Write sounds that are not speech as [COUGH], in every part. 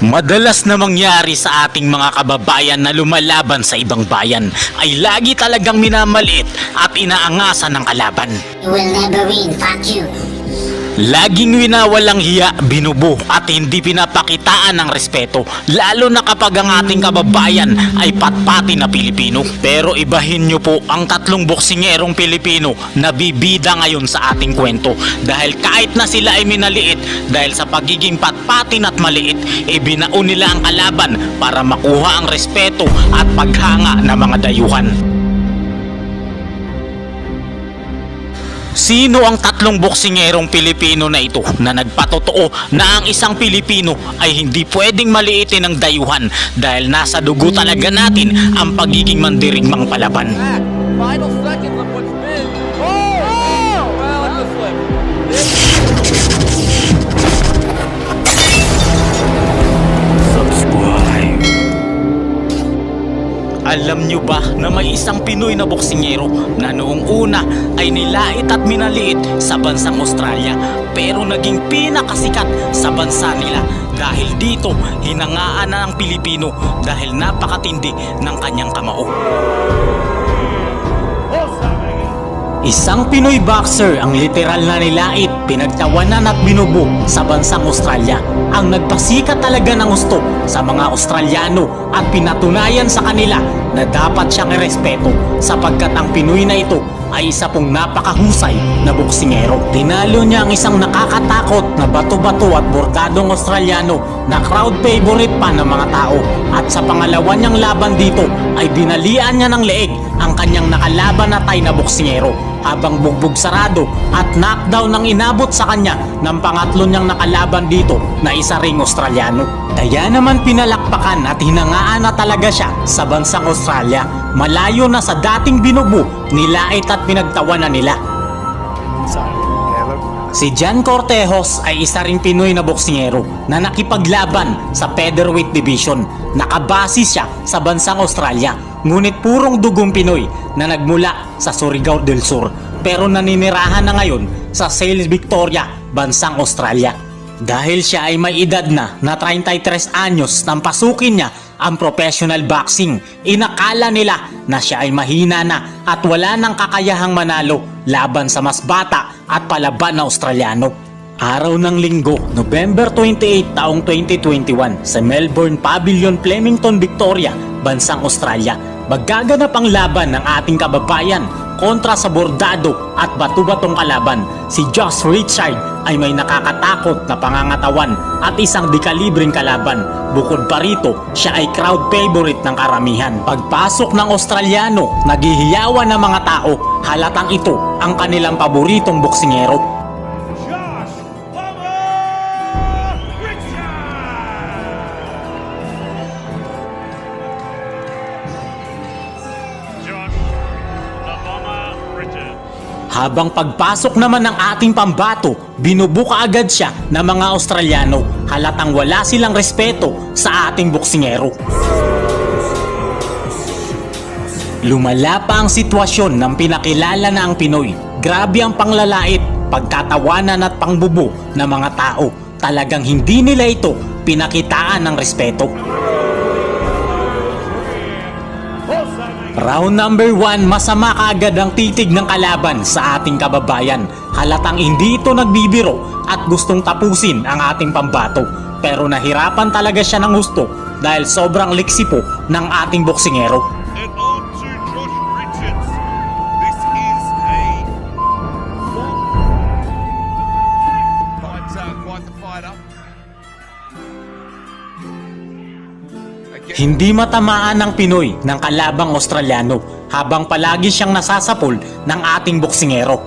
Madalas na mangyari sa ating mga kababayan na lumalaban sa ibang bayan ay lagi talagang minamaliit at inaangasan ng kalaban. You will never win, fuck you. Laging winawalang hiya, binubo at hindi pinapakitaan ng respeto lalo na kapag ang ating kababayan ay patpati na Pilipino. Pero ibahin nyo po ang tatlong boksingerong Pilipino na bibida ngayon sa ating kwento dahil kahit na sila ay minaliit dahil sa pagiging patpatin at maliit, ibinao nila ang kalaban para makuha ang respeto at paghanga ng mga dayuhan. Sino ang tatlong boksingerong Pilipino na ito na nagpatotoo na ang isang Pilipino ay hindi pwedeng maliitin ng dayuhan dahil nasa dugo talaga natin ang pagiging mandirigmang palaban. Final Alam nyo ba na may isang Pinoy na boksingero na noong una ay nilait at minaliit sa bansang Australia pero naging pinakasikat sa bansa nila dahil dito hinangaan na ng Pilipino dahil napakatindi ng kanyang kamao. Isang Pinoy boxer ang literal na nilait, pinagtawanan at binubo sa bansang Australia. Ang nagpasikat talaga ng gusto sa mga Australiano at pinatunayan sa kanila na dapat siyang irespeto sapagkat ang Pinoy na ito ay isa pong napakahusay na boksingero. Tinalo niya ang isang nakakatakot na bato-bato at bordadong Australiano na crowd favorite pa ng mga tao. At sa pangalawa niyang laban dito ay dinalian niya ng leeg ang kanyang nakalaban na tay na boksingero habang bugbog sarado at knockdown ang inabot sa kanya ng pangatlo niyang nakalaban dito na isa ring Australiano. Kaya naman pinalakpakan at hinangaan na talaga siya sa bansang Australia. Malayo na sa dating binubo, nilait at pinagtawanan nila. Si Jan Cortejos ay isa ring Pinoy na boksingero na nakipaglaban sa featherweight division. Nakabase siya sa bansang Australia, ngunit purong dugong Pinoy na nagmula sa Surigao del Sur pero naninirahan na ngayon sa Sales Victoria, bansang Australia. Dahil siya ay may edad na na 33 anyos nang pasukin niya ang professional boxing, inakala nila na siya ay mahina na at wala nang kakayahang manalo laban sa mas bata at palaban na Australiano. Araw ng linggo, November 28 taong 2021 sa Melbourne Pavilion, Flemington, Victoria, bansang Australia, magaganap ang laban ng ating kababayan kontra sa bordado at batu-batong kalaban. Si Josh Richard ay may nakakatakot na pangangatawan at isang dekalibreng kalaban. Bukod pa rito, siya ay crowd favorite ng karamihan. Pagpasok ng Australiano, naghihiyawan ng mga tao, halatang ito ang kanilang paboritong boksingero Habang pagpasok naman ng ating pambato, binubuka agad siya ng mga Australiano. Halatang wala silang respeto sa ating boksingero. Lumala pa ang sitwasyon ng pinakilala na ang Pinoy. Grabe ang panglalait, pagtatawanan at pangbubo ng mga tao. Talagang hindi nila ito pinakitaan ng respeto. Round number 1, masama kaagad ang titig ng kalaban sa ating kababayan. Halatang hindi ito nagbibiro at gustong tapusin ang ating pambato. Pero nahirapan talaga siya ng gusto dahil sobrang liksi po ng ating boksingero. Hindi matamaan ng Pinoy ng kalabang Australiano habang palagi siyang nasasapol ng ating boksingero.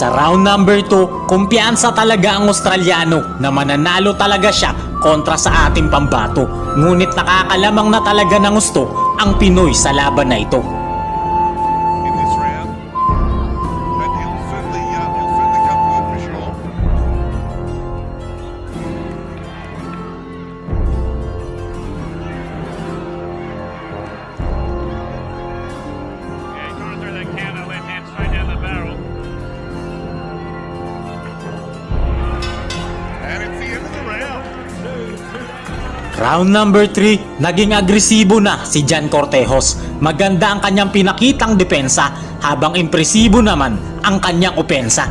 Sa round number 2, kumpiyansa talaga ang Australiano na mananalo talaga siya kontra sa ating pambato. Ngunit nakakalamang na talaga ng gusto ang Pinoy sa laban na ito. Round number 3, naging agresibo na si Jan Cortejos. Maganda ang kanyang pinakitang depensa habang impresibo naman ang kanyang opensa.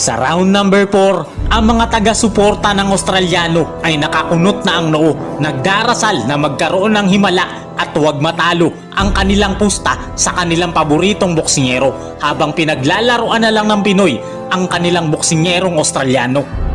Sa round number 4, ang mga taga-suporta ng Australiano ay nakakunot na ang noo, nagdarasal na magkaroon ng himala at huwag matalo ang kanilang pusta sa kanilang paboritong boksingero habang pinaglalaroan na lang ng Pinoy ang kanilang boksingerong Australiano.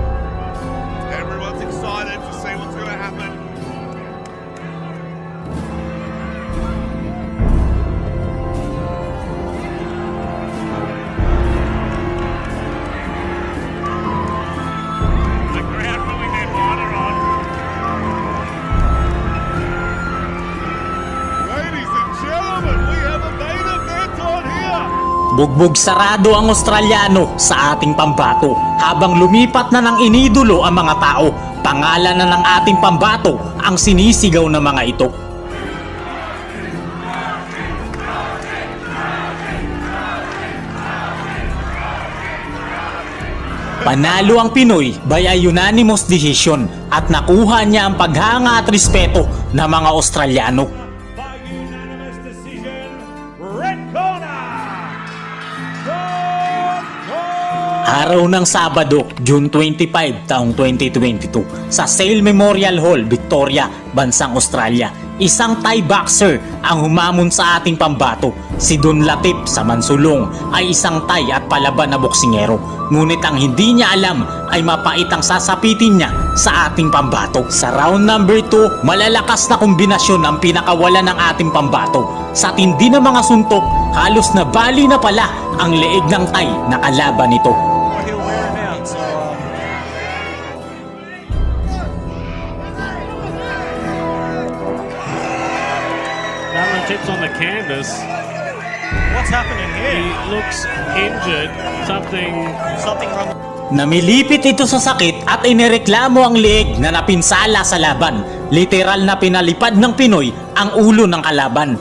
Bugbog sarado ang Australiano sa ating pambato habang lumipat na ng inidolo ang mga tao. Pangalan na ng ating pambato ang sinisigaw ng mga ito. Panalo ang Pinoy by a unanimous decision at nakuha niya ang paghanga at respeto ng mga Australiano. Araw ng Sabado, June 25, taong 2022, sa Sale Memorial Hall, Victoria, Bansang Australia. Isang Thai boxer ang humamon sa ating pambato. Si Don Latip sa Mansulong ay isang Thai at palaban na boksingero. Ngunit ang hindi niya alam ay mapait ang sasapitin niya sa ating pambato. Sa round number 2, malalakas na kombinasyon ang pinakawala ng ating pambato. Sa tindi ng mga suntok, halos na bali na pala ang leeg ng Thai na kalaban nito. Tips on the canvas. what's happening He here? looks injured. Something Something wrong. Namilipit ito sa sakit at inireklamo ang leeg na napinsala sa laban. Literal na pinalipad ng Pinoy ang ulo ng kalaban.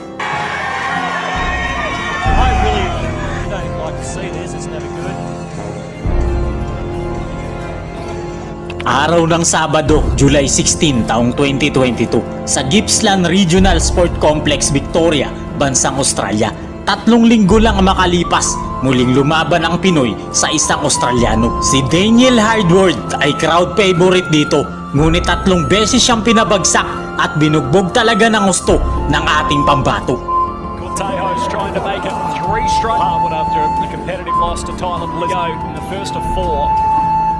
Araw ng Sabado, July 16, taong 2022, sa Gippsland Regional Sport Complex, Victoria, Bansang Australia. Tatlong linggo lang ang makalipas, muling lumaban ang Pinoy sa isang Australiano. Si Daniel Hardward ay crowd favorite dito, ngunit tatlong beses siyang pinabagsak at binugbog talaga ng gusto ng ating pambato. Cortejo's trying to make it three straight. Harwood after a competitive loss to Tyler Lizzo in the first of four.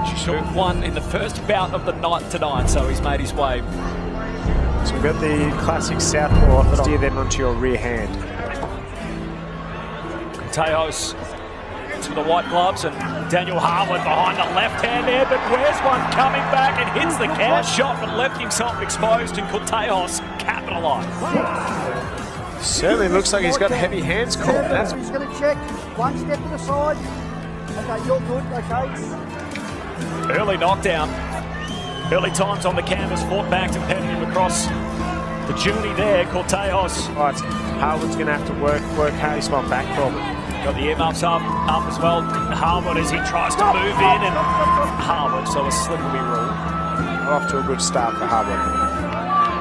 She took one in the first bout of the night tonight, so he's made his way. So we've got the classic southpaw. Steer them onto your rear hand. Cortejo's to the white gloves and Daniel Harwood behind the left hand there, but where's one coming back and hits the count shot, but left himself exposed and Cortejos capitalised. Certainly looks like he's got heavy hands caught. That's He's going to check one step to the side. Okay, you're good. Okay. Early knockdown. Early times on the canvas, fought back to him across the journey there. Cortejos right. Harwood's going to have to work work hard. He's my back problem. got the earmuffs up, up as well. Harwood as he tries to move in and Harwood, so a slippery rule. off to a good start for Harwood.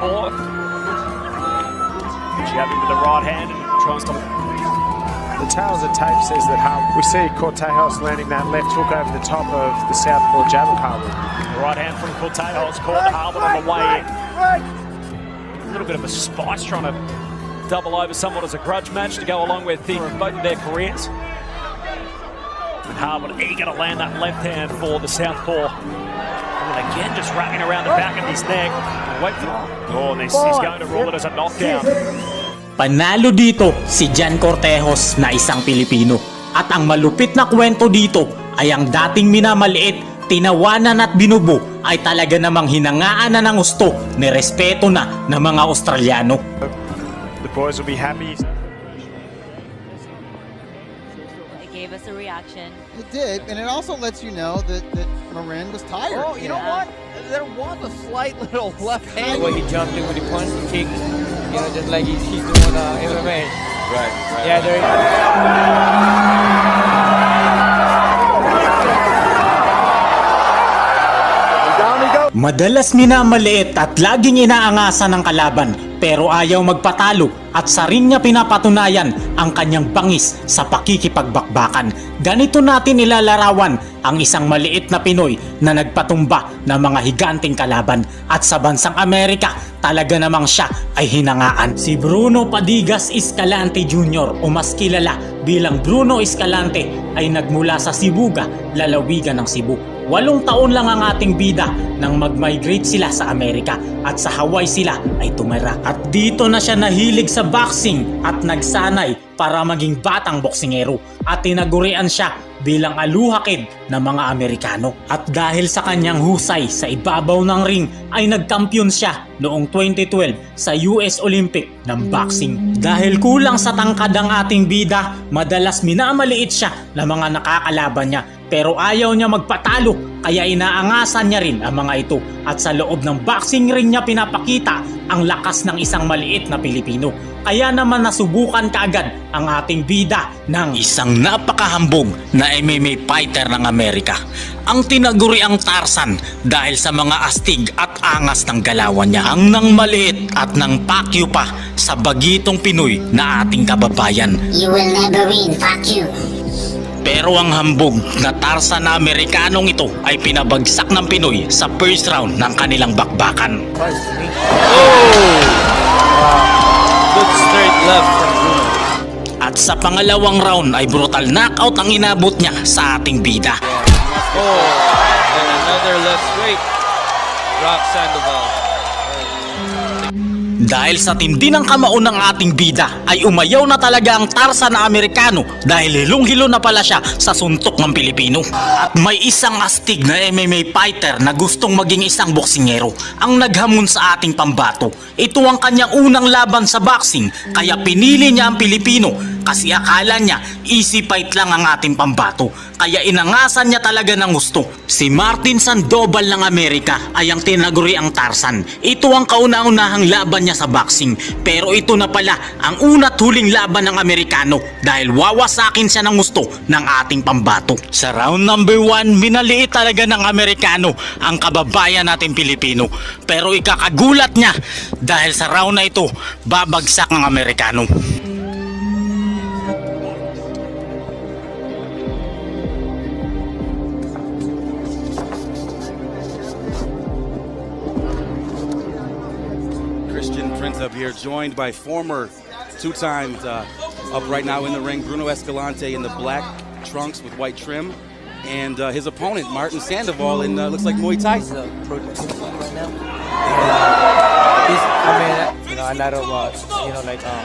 Fourth. Jabbing with the right hand and tries to The tales of tape says that Harwood, we see Cortejos landing that left hook over the top of the southpaw jab of Harwood. Right hand from Cortejos caught Harwood on the way in. A little bit of a spice trying to double over somewhat as a grudge match to go along with the, both their careers. And Harwood eager to land that left hand for the southpaw. And again, just wrapping around the back of his neck. Wait for Oh, and this, he's going to rule it as a knockdown. Panalo dito si Jan Cortejos na isang Pilipino. At ang malupit na kwento dito ay ang dating minamaliit, tinawanan at binubo ay talaga namang hinangaan na ng gusto ni respeto na ng mga Australyano. The boys will be happy. It gave us a reaction. It did, and it also lets you know that, that Marin was tired. Oh, you know what? There was a slight little [LAUGHS] left hand. When he jumped in with the punch, kick, you know, just like he's, he's doing uh, MMA. Right, right. Yeah, there. Madalas minamaliit at laging inaangasan ng kalaban pero ayaw magpatalo at sa ring niya pinapatunayan ang kanyang bangis sa pakikipagbakbakan. Ganito natin ilalarawan ang isang maliit na Pinoy na nagpatumba ng mga higanting kalaban at sa bansang Amerika talaga namang siya ay hinangaan. Si Bruno Padigas Escalante Jr. o mas kilala bilang Bruno Escalante ay nagmula sa Sibuga, lalawigan ng Cebu. Walong taon lang ang ating bida nang mag-migrate sila sa Amerika at sa Hawaii sila ay tumira. At dito na siya nahilig sa boxing at nagsanay para maging batang boksingero at tinagurian siya bilang aluhakid ng mga Amerikano. At dahil sa kanyang husay sa ibabaw ng ring ay nagkampiyon siya noong 2012 sa US Olympic ng boxing. Dahil kulang sa tangkad ang ating bida, madalas minamaliit siya ng mga nakakalaban niya pero ayaw niya magpatalo kaya inaangasan niya rin ang mga ito at sa loob ng boxing ring niya pinapakita ang lakas ng isang maliit na Pilipino. Kaya naman nasubukan kaagad ang ating bida ng isang napakahambog na MMA fighter ng Amerika. Ang tinaguri ang Tarzan dahil sa mga astig at angas ng galawan niya. Ang nang maliit at nang pakyo pa sa bagitong Pinoy na ating kababayan. You will never win. Fuck you. Pero ang hambog na tarsa na Amerikanong ito ay pinabagsak ng Pinoy sa first round ng kanilang bakbakan. Good straight left from Bruno. At sa pangalawang round ay brutal knockout ang inabot niya sa ating bida. Oh, and another left straight. Drop Sandoval. Dahil sa tindi ng kamao ng ating bida ay umayaw na talaga ang tarsa na Amerikano dahil hilong-hilo na pala siya sa suntok ng Pilipino. At may isang astig na MMA fighter na gustong maging isang boksingero ang naghamon sa ating pambato. Ito ang kanyang unang laban sa boxing kaya pinili niya ang Pilipino kasi akala niya easy fight lang ang ating pambato kaya inangasan niya talaga ng gusto. Si Martin Sandoval ng Amerika ay ang tinaguri ang Tarzan. Ito ang kauna-unahang laban niya sa boxing pero ito na pala ang una't huling laban ng Amerikano dahil wawasakin siya ng gusto ng ating pambato. Sa round number 1, minaliit talaga ng Amerikano ang kababayan natin Pilipino pero ikakagulat niya dahil sa round na ito babagsak ang Amerikano. Up here, joined by former two times uh, up right now in the ring, Bruno Escalante in the black trunks with white trim, and uh, his opponent, Martin Sandoval, in uh, looks like Muay Thai. He's a pro right now. He's, I mean, you know, a lot of, uh, you know, like um,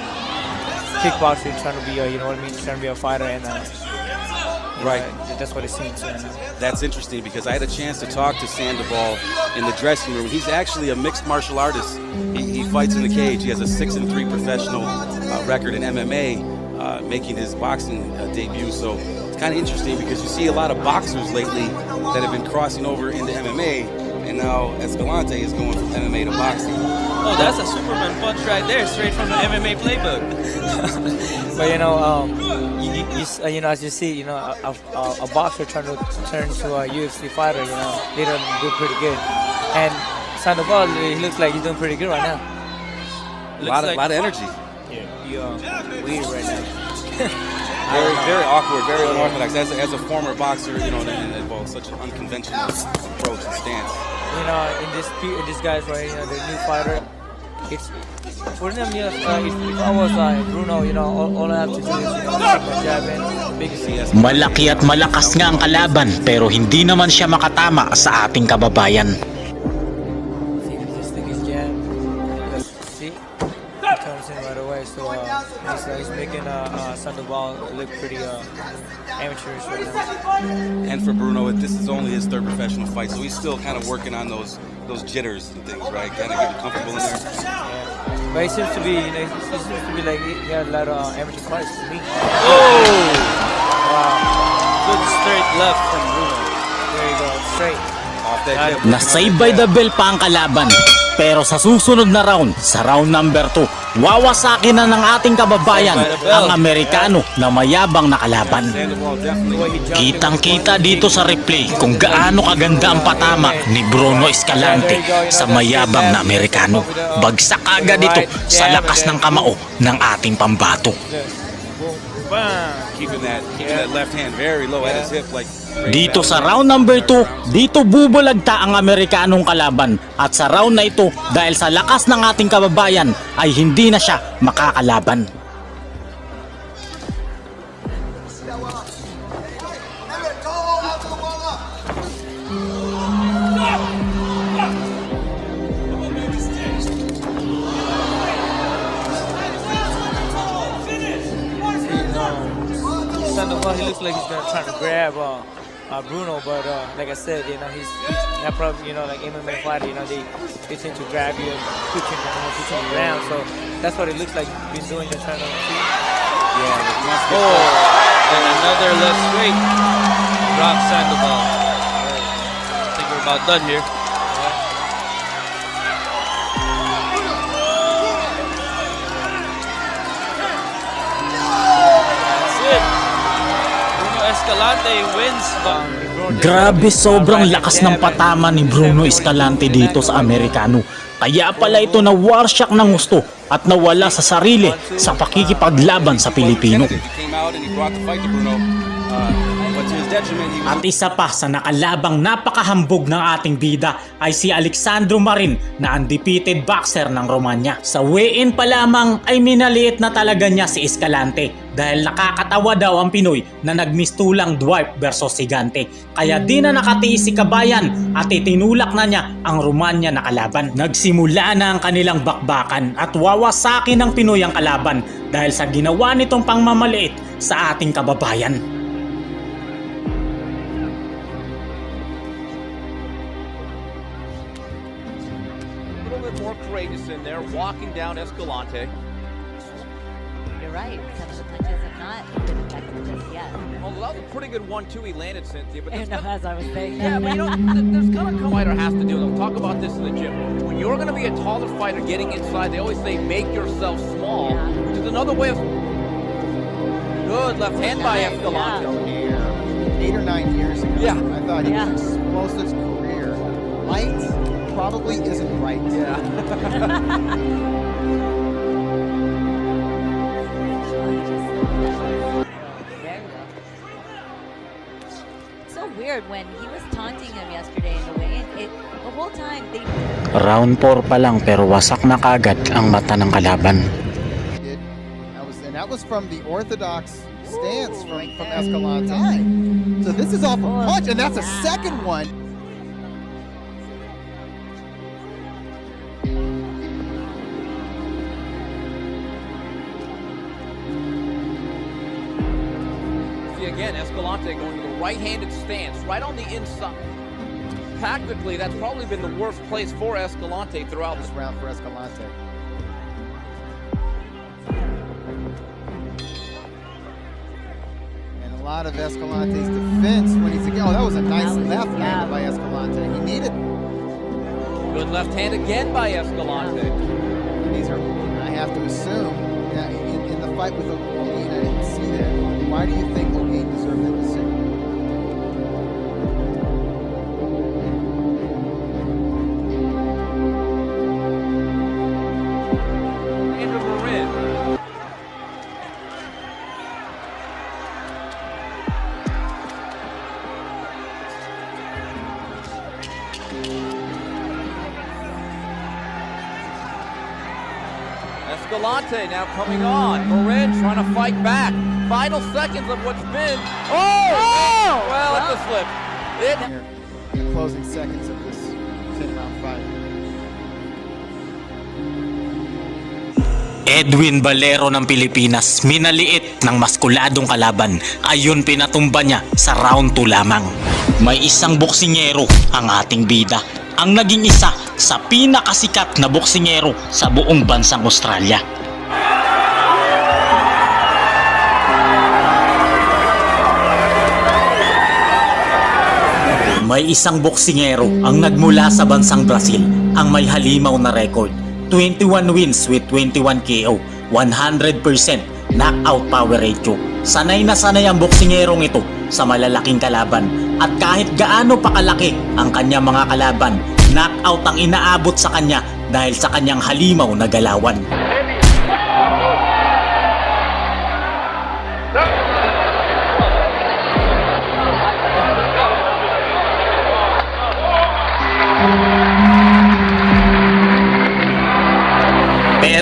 kickboxing, trying to be, a, you know what I mean, trying to be a fighter, and uh, Right. that's what it seems. Uh, That's interesting because I had a chance to talk to Sandoval in the dressing room. He's actually a mixed martial artist. He fights in the cage. He has a six and three professional uh, record in MMA, uh, making his boxing uh, debut. So it's kind of interesting because you see a lot of boxers lately that have been crossing over into MMA, and now Escalante is going from MMA to boxing. Oh, that's a Superman punch right there, straight from the MMA playbook. [LAUGHS] but you know, um, you, you, uh, you know, as you see, you know, a, a, a boxer trying to turn to a UFC fighter, you know, they don't do pretty good. And Sandoval, he looks like he's doing pretty good right now. A lot of, lot of energy. Yeah. You, uh, weird right now. [LAUGHS] Very, very awkward, very unorthodox. As a, as a former boxer, you know, and, and well, such an unconventional approach and stance. you know, in this in this guy's right, you know, the new fighter. It's for them, you know, uh, if, if I was uh, Bruno, you know, all, all I have to do is, you know, jab in, big CS. Malaki at malakas nga ang kalaban pero hindi naman siya makatama sa ating kababayan. Sandoval look pretty uh, amateurish right now. And for Bruno, this is only his third professional fight, so he's still kind of working on those those jitters and things, right? Kind of getting comfortable in there. Yeah. But he seems to be, you know, he seems to be like he he had a lot of uh, amateur fights to me. Oh! Wow. Good straight left from Bruno. There you go, straight. Off. Na-save by the bell pa ang kalaban. Pero sa susunod na round, sa round number 2, wawasakin na ng ating kababayan ang Amerikano na mayabang na kalaban. Sandoval definitely. Kitang-kita dito sa replay kung gaano kaganda ang patama ni Bruno Escalante sa mayabang na Amerikano. Bagsak agad ito sa lakas ng kamao ng ating pambato. Keeping that, keeping that left hand very low at his hip, like. Dito sa round number 2, dito bubulagta ang Amerikanong kalaban at sa round na ito dahil sa lakas ng ating kababayan ay hindi na siya makakalaban. Sandoval, he looks like he's gonna try to grab uh, uh, Bruno, but uh, like I said, you know, he's that probably, you know, like MMA fighter, you know, they, they tend to grab you and put you, you know, put you around. So that's what it looks like he's been doing. They're trying to. Yeah, but he wants to get Oh! And another left straight. Drop Sandoval. I think we're about done here. Escalante wins Grabe sobrang lakas ng patama ni Bruno Escalante dito sa Amerikano. Kaya pala ito na warsyak ng gusto at nawala sa sarili sa pakikipaglaban sa Pilipino. At isa pa sa nakalabang napakahambog ng ating bida ay si Alexandro Marin na undefeated boxer ng Romania. Sa weigh-in pa lamang ay minaliit na talaga niya si Escalante dahil nakakatawa daw ang Pinoy na nagmistulang dwarf versus Gigante. Kaya di na nakatiis si Kabayan at itinulak na niya ang Romania na kalaban. Nagsimula na ang kanilang bakbakan at wawasakin ng Pinoy ang kalaban dahil sa ginawa nitong pangmamaliit sa ating kababayan. Walking down Escalante. You're right. Some of the punches have not been effective just yet. Well, that was a pretty good one, too. He landed, Cynthia. But [LAUGHS] I there's know, as I was saying. Yeah, but you know, th- there's kind of a fighter has to do. They'll talk about this in the gym. When you're going to be a taller fighter getting inside, they always say make yourself small, Yeah. which is another way of. Good left hand by Escalante. Eight or nine years ago, Yeah. I thought he Yeah. was explosive career. Light probably isn't right. [LAUGHS] Yeah. So weird when he was taunting him yesterday in the weigh-in. It the whole time they Round 4 pa lang pero wasak na kagad ang mata ng kalaban. Did. That was, and that was from the orthodox stance from, right from there. Escalante. So this is off a punch, and that's a second one. Right-handed stance, right on the inside. Tactically, that's probably been the worst place for Escalante throughout This this. round for Escalante. And a lot of Escalante's defense when he's again. Oh, that was a nice was- left yeah. handed by Escalante. He needed Good left hand again by Escalante. these are. I have to assume that in, in the fight with Olguin, I didn't see that. Why do you think Escalante now coming on. Morin trying to fight back. Final seconds of what's been. Oh! Well, it's a slip. It Here, in the closing seconds of this 10 round fight. Edwin Valero ng Pilipinas, minaliit ng maskuladong kalaban, ayon pinatumba niya sa round 2 lamang. May isang boksingero ang ating bida, ang naging isa sa pinakasikat na boksingero sa buong bansang Australia. May isang boksingero ang nagmula sa bansang Brazil ang may halimaw na record. 21 wins with 21 KO, 100% knockout power ratio. Sanay na sanay ang boksingerong ito sa malalaking kalaban at kahit gaano pa kalaki ang kanyang mga kalaban, knockout ang inaabot sa kanya dahil sa kanyang halimaw na galawan.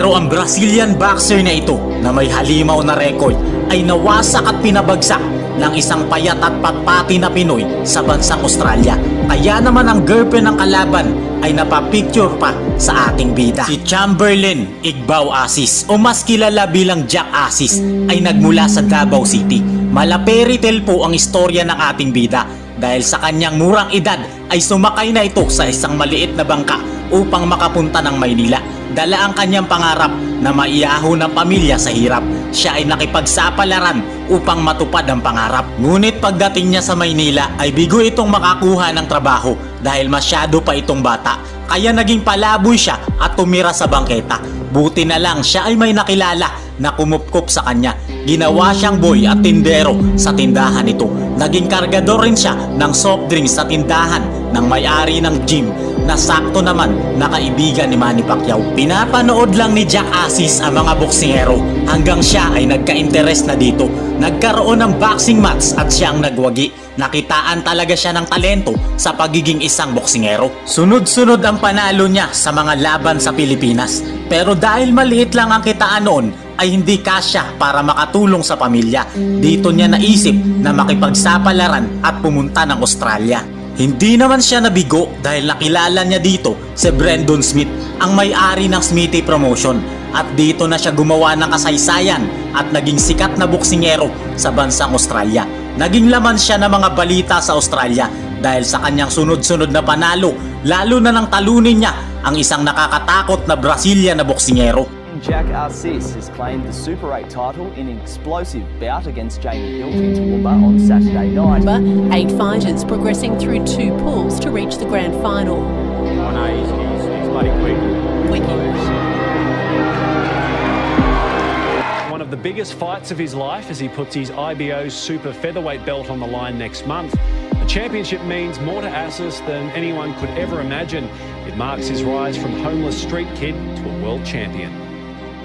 Pero ang Brazilian boxer na ito na may halimaw na record ay nawasak at pinabagsak ng isang payat at patpati na Pinoy sa bansang Australia. Kaya naman ang girlfriend ng kalaban ay napapicture pa sa ating bida. Si Chamberlain Igbaw Asis o mas kilala bilang Jack Asis ay nagmula sa Davao City. Malaperitel po ang istorya ng ating bida dahil sa kanyang murang edad ay sumakay na ito sa isang maliit na bangka upang makapunta ng Maynila. Dala ang kanyang pangarap na maiyaho ng pamilya sa hirap. Siya ay nakipagsapalaran upang matupad ang pangarap. Ngunit pagdating niya sa Maynila ay bigo itong makakuha ng trabaho dahil masyado pa itong bata. Kaya naging palaboy siya at tumira sa bangketa. Buti na lang siya ay may nakilala na kumupkop sa kanya. Ginawa siyang boy at tindero sa tindahan nito. Naging kargador rin siya ng soft drinks sa tindahan ng may-ari ng gym na sakto naman na kaibigan ni Manny Pacquiao. Pinapanood lang ni Jack Asis ang mga boksingero hanggang siya ay nagka-interest na dito. Nagkaroon ng boxing match at siyang nagwagi. Nakitaan talaga siya ng talento sa pagiging isang boksingero. Sunod-sunod ang panalo niya sa mga laban sa Pilipinas. Pero dahil maliit lang ang kitaan noon, ay hindi kasya para makatulong sa pamilya. Dito niya naisip na makipagsapalaran at pumunta ng Australia. Hindi naman siya nabigo dahil nakilala niya dito si Brandon Smith, ang may-ari ng Smithy Promotion. At dito na siya gumawa ng kasaysayan at naging sikat na boksingero sa bansang Australia. Naging laman siya ng mga balita sa Australia dahil sa kanyang sunod-sunod na panalo, lalo na nang talunin niya ang isang nakakatakot na Brazilian na boksingero. Jack Arcis has claimed the Super 8 title in an explosive bout against Jamie Hilt in Toowoomba on Saturday night. Eight fighters progressing through two pools to reach the grand final. Oh no, he's, he's, he's bloody quick. One of the biggest fights of his life as he puts his IBO super featherweight belt on the line next month. The championship means more to Assis than anyone could ever imagine. It marks his rise from homeless street kid to a world champion.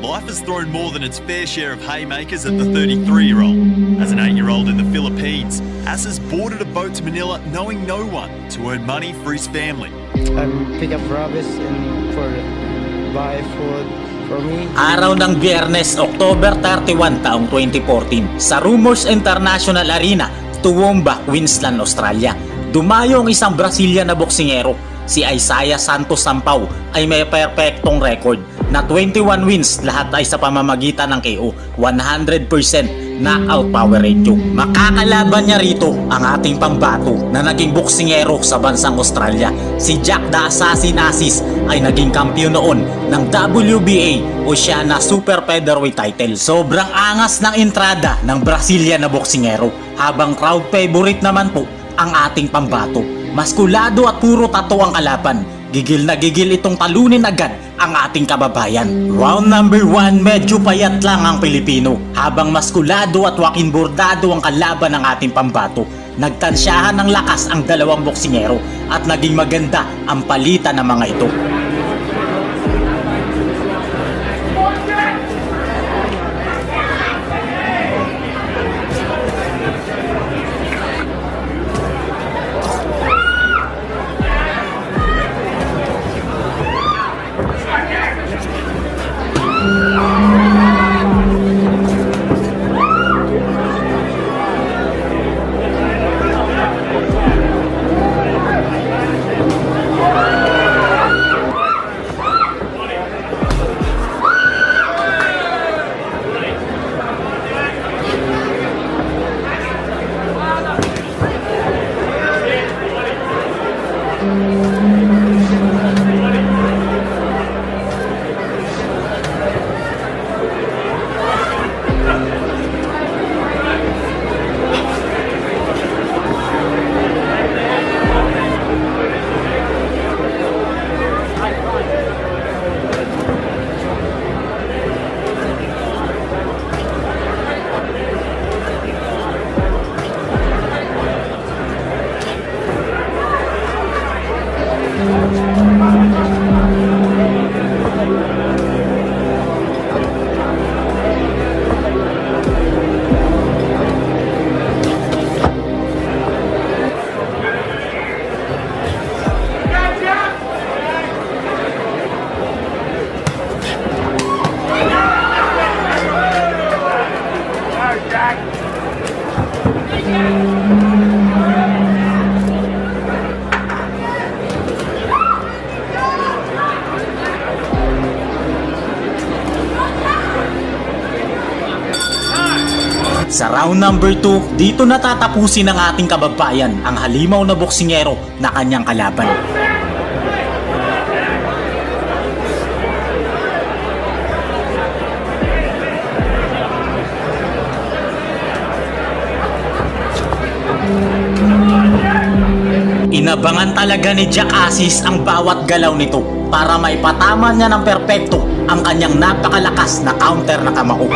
Life has thrown more than its fair share of haymakers at the 33 year old. As an 8 year old in the Philippines, Asas boarded a boat to Manila knowing no one to earn money for his family. I'm pick up rubbish and for buy food for me. Araw ng Biyernes, October 31 taong 2014 sa Rumors International Arena, Toowoomba, Queensland, Australia. Dumayo ang isang Brazilian na boksingero. Si Isaiah Santos Sampaw ay may perpektong record na 21 wins lahat ay sa pamamagitan ng KO 100% knockout power ratio. Makakalaban niya rito ang ating pambato na naging boksingero sa bansang Australia. Si Jack the Assassin Asis ay naging kampiyon noon ng WBA o siya na super featherweight title. Sobrang angas ng entrada ng Brazilian na boksingero habang crowd favorite naman po ang ating pambato. Maskulado at puro tato ang kalaban. Gigil na gigil itong talunin agad ang ating kababayan. Round number 1, medyo payat lang ang Pilipino. Habang maskulado at wakin bordado ang kalaban ng ating pambato. Nagtansyahan ng lakas ang dalawang boksingero at naging maganda ang palitan ng mga ito. Sa round number 2, dito natatapusin ng ating kababayan ang halimaw na boksingero na kanyang kalaban. Inabangan talaga ni Jack Asis ang bawat galaw nito para maipatama niya ng perpekto ang kanyang napakalakas na counter na kamao.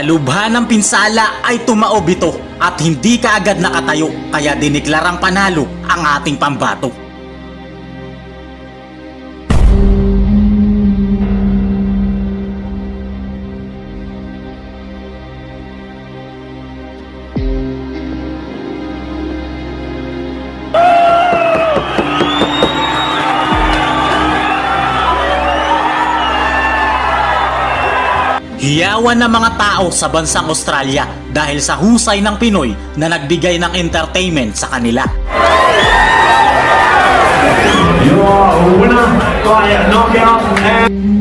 Lubha ng pinsala ay tumaob ito at hindi kaagad nakatayo kaya diniklarang panalo ang ating pambato. Hiyawan ng mga tao sa bansang Australia dahil sa husay ng Pinoy na nagbigay ng entertainment sa kanila.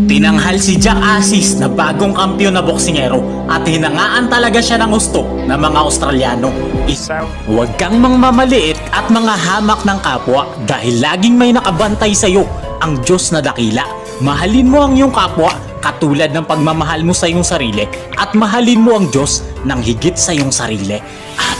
Tinanghal si Jack Asis na bagong kampiyon na boksingero at hinangaan talaga siya ng gusto ng mga Australiano. Huwag kang mangmamaliit at mga hamak ng kapwa dahil laging may nakabantay sa iyo ang Diyos na dakila. Mahalin mo ang iyong kapwa katulad ng pagmamahal mo sa iyong sarili at mahalin mo ang Diyos ng higit sa iyong sarili. Amen.